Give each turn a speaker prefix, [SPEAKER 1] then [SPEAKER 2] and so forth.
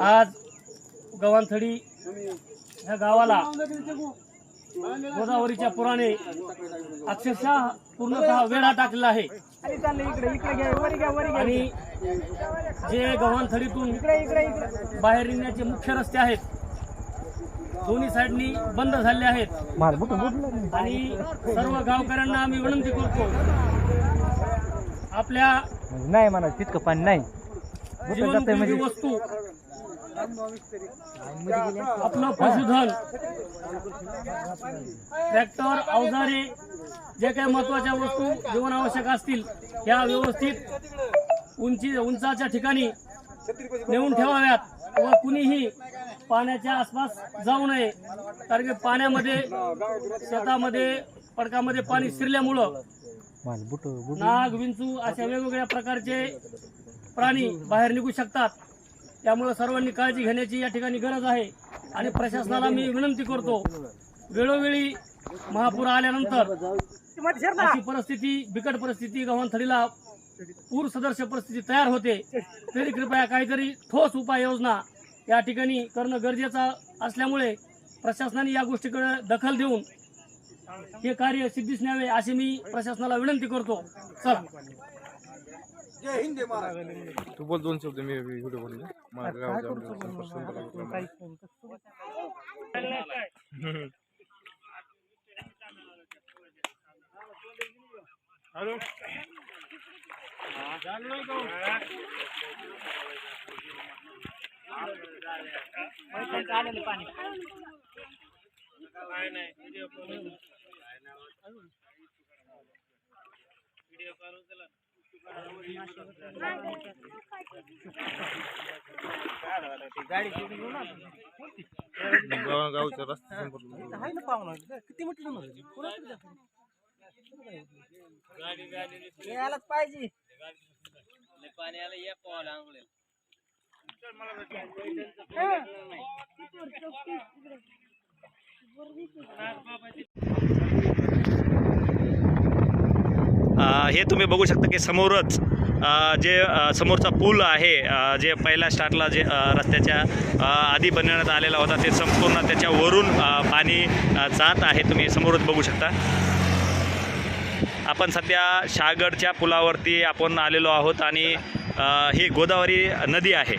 [SPEAKER 1] आज गव्हाणथडी ह्या गावाला गोदावरीच्या पुराने अक्षरशः पूर्णतः वेढा टाकलेला आहे. आणि जे गव्हाणथडीतून बाहेर निघण्याचे मुख्य रस्ते आहेत दोन्ही साईडनी बंद झाले आहेत. आणि सर्व गावकऱ्यांना आम्ही विनंती करतो आपल्या
[SPEAKER 2] नाही म्हणा तितकं पाणी नाही.
[SPEAKER 1] जीवनोपयोगी वस्तू. आपलं पशुधन. ट्रॅक्टर अवजारे जे काही महत्त्वाच्या वस्तू जीवनावश्यक असतील या व्यवस्थित उंची उंचाच्या ठिकाणी नेऊन ठेवाव्यात व कुणीही पाण्याच्या आसपास जाऊ नये. कारण की पाण्यामध्ये शेतामध्ये पडकामध्ये पाणी शिरल्यामुळं नाग विंचू अशा वेगवेगळ्या प्रकारचे प्राणी बाहेर निघू शकतात. त्यामुळे सर्वांनी काळजी घेण्याची या ठिकाणी गरज आहे. आणि प्रशासनाला मी विनंती करतो वेळोवेळी महापूर आल्यानंतर अशी परिस्थिती बिकट परिस्थिती गव्हाणथडीला पूर सदृश परिस्थिती तयार होते. तरी कृपया काहीतरी ठोस उपाययोजना या ठिकाणी करणं गरजेचं असल्यामुळे प्रशासनाने या गोष्टीकडे दखल देऊन हे कार्य सिद्धीस न्यावे अशी मी प्रशासनाला विनंती करतो. चला.
[SPEAKER 3] जय हिंद तू बोल दोन शब्द मी व्हिडिओ बोलले माझ्या गावच्या हॅलो. पाणी नाही व्हिडिओ कॉल गावगावचा रस्ता आहे ना पाहुणा
[SPEAKER 2] किती मोठी हे आलाच पाहिजे
[SPEAKER 4] पाणी आलं या पावाला आंघोळेल हे तुम्ही बघू शकता की समोरच जे समोरचा पूल आहे जे पहिल्या स्टार्टला जे रस्त्याच्या आधी बनवण्यात आलेला होता ते संपूर्ण त्याच्यावरून पाणी जात आहे. तुम्ही समोरच बघू शकता. आपण सध्या शागडच्या पुलावरती आपण आलेलो आहोत आणि ही गोदावरी नदी आहे.